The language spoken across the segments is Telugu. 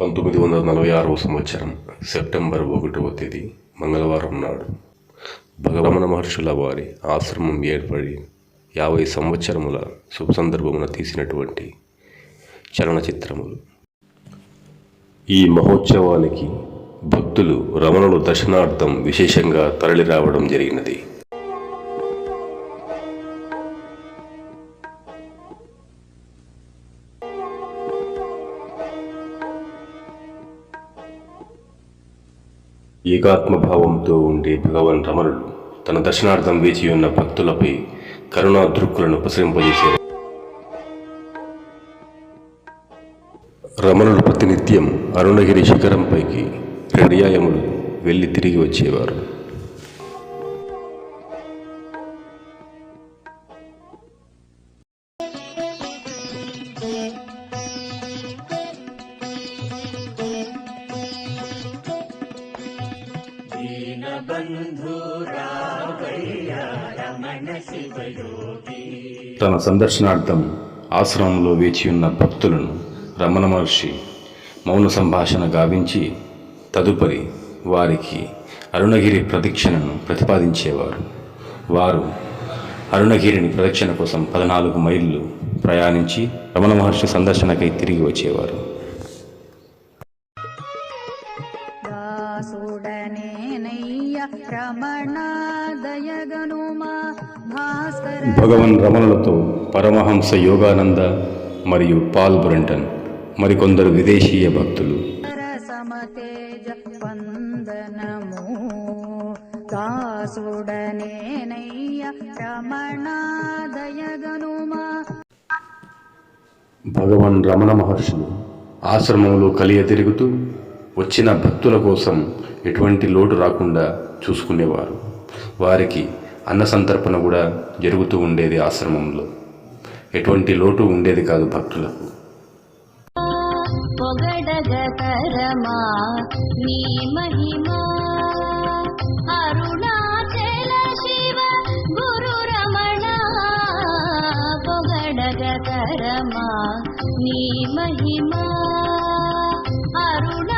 పంతొమ్మిది వందల నలభై ఆరవ సంవత్సరం సెప్టెంబర్ ఒకటవ తేదీ మంగళవారం నాడు. భగవన మహర్షుల వారి ఆశ్రమం ఏర్పడి యాభై సంవత్సరముల శుభ సందర్భమున తీసినటువంటి చలనచిత్రములు. ఈ మహోత్సవానికి భక్తులు రమణులు దర్శనార్థం విశేషంగా తరలిరావడం జరిగినది. ఏకాత్మభావంతో ఉండే భగవాన్ రమణుడు తన దర్శనార్థం వేచి ఉన్న భక్తులపై కరుణా దృక్కులను ప్రసరింపజేశారు రమణుడు ప్రతినిత్యం అరుణగిరి శిఖరంపైకి పర్యాయములు వెళ్ళి తిరిగి వచ్చేవారు. తన సందర్శనార్థం ఆశ్రమంలో వేచి ఉన్న భక్తులను రమణ మహర్షి మౌన సంభాషణ గావించి తదుపరి వారికి అరుణగిరి ప్రదక్షిణను ప్రతిపాదించేవారు. వారు అరుణగిరిని ప్రదక్షిణ కోసం పద్నాలుగు మైళ్ళు ప్రయాణించి రమణ మహర్షి సందర్శనకై తిరిగి వచ్చేవారు. దాసుడనేనయ్య రమణాదయగనుమా భాస్కర భగవన్ రమణులతో పరమహంస యోగానంద మరియు పాల్ బ్రంటన్ మరికొందరు విదేశీయ భక్తులు. సమతేజ వందనము. దాసుడనేనయ్య రమణాదయగనుమా. భగవాన్ రమణ మహర్షులు ఆశ్రమంలో కలియ తిరుగుతూ వచ్చిన భక్తుల కోసం ఎటువంటి లోటు రాకుండా చూసుకునేవారు. వారికి అన్న సంతర్పణ కూడా జరుగుతూ ఉండేది ఆశ్రమంలో. ఎటువంటి లోటు ఉండేది కాదు భక్తులకు. నీ మహిమా అరుణ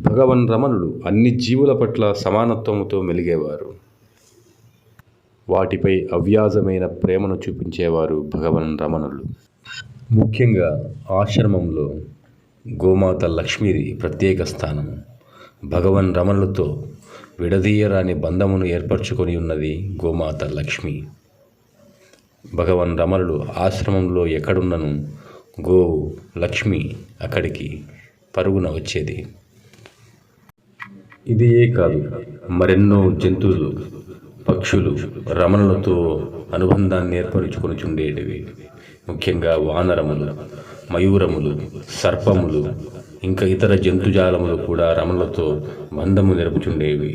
భగవన్ రమణుడు అన్ని జీవుల పట్ల సమానత్వముతో మెలిగేవారు. వాటిపై అవ్యాజమైన ప్రేమను చూపించేవారు భగవన్ రమణులు. ముఖ్యంగా ఆశ్రమంలో గోమాత లక్ష్మిది ప్రత్యేక స్థానం. భగవన్ రమణులతో విడదీయరాని బంధమును ఏర్పరచుకొని ఉన్నది గోమాత లక్ష్మి. భగవన్ రమణుడు ఆశ్రమంలో ఎక్కడున్నను గో లక్ష్మి అక్కడికి పరుగున వచ్చేది. ఇదియే కాదు మరెన్నో జంతువులు పక్షులు రమణులతో అనుబంధాన్ని ఏర్పరచుకొని చుండేటివి ముఖ్యంగా వానరములు మయూరములు సర్పములు ఇంకా ఇతర జంతుజాలములు కూడా రమణులతో బంధము నిలుపుచుండేవి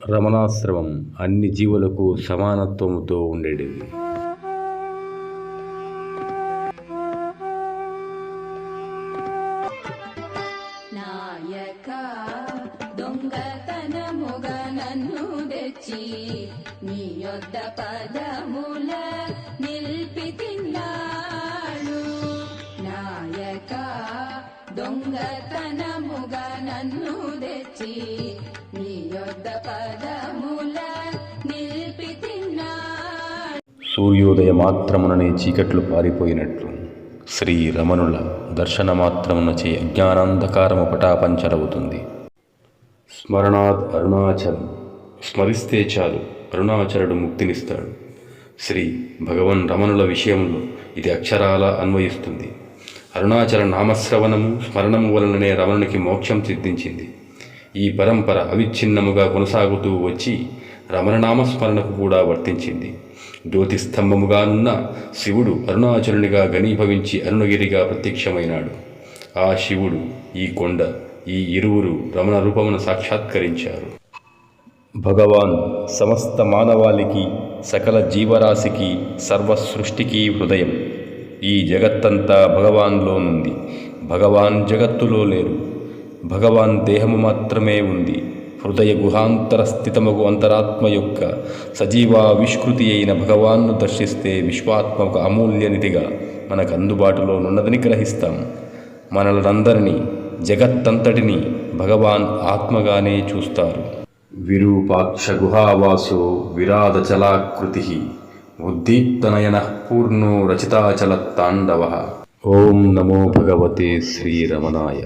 రమణాశ్రమం అన్ని జీవులకు సమానత్వముతో ఉండేటివి దొంగతనముగ నన్ను తెచ్చి నీ యొద్ద పదముల నిల్పి తిన్నాడు నాయక దొంగతనముగా నన్ను తెచ్చి నీ యొద్ద పదముల నిల్పి తిన్నాడు సూర్యోదయ మాత్రముననే చీకట్లు పారిపోయినట్లు శ్రీ రమణుల దర్శన మాత్రమునచే అజ్ఞానాంధకారము పటాపంచలవుతుంది స్మరణాత్ అరుణాచలం స్మరిస్తే చాలు అరుణాచరుడు ముక్తినిస్తాడు. శ్రీ భగవన్ రమణుల విషయంలో ఇది అక్షరాల అన్వయిస్తుంది. అరుణాచల నామశ్రవణము స్మరణము వలననే రమణునికి మోక్షం సిద్ధించింది. ఈ పరంపర అవిచ్ఛిన్నముగా కొనసాగుతూ వచ్చి రమణనామస్మరణకు కూడా వర్తించింది. జ్యోతిస్తంభముగానున్న శివుడు అరుణాచలునిగా ఘనీభవించి అరుణగిరిగా ప్రత్యక్షమైనాడు. ఆ శివుడు ఈ కొండ ఈ ఇరువురు రమణ రూపమును సాక్షాత్కరించారు. భగవాన్ సమస్త మానవాళికి సకల జీవరాశికి సర్వ సృష్టికి హృదయం. ఈ జగత్తంతా భగవాన్లోనుంది భగవాన్ జగత్తులో లేరు. భగవాన్ దేహము మాత్రమే ఉంది. హృదయ గుహాంతర స్థితముగు అంతరాత్మ యొక్క సజీవావిష్కృతి అయిన భగవాన్ను దర్శిస్తే విశ్వాత్మక అమూల్య నిధిగా మనకు అందుబాటులో నున్నదని గ్రహిస్తాం. మనలందరినీ జగత్తంతటిని భగవాన్ ఆత్మగానే చూస్తారు. విరూపాక్ష గుహావాసో విరాద చలాకృతి ఉద్దీప్తనయన పూర్ణో రచితాచల తాండవ ఓం నమో భగవతే శ్రీరమణాయ.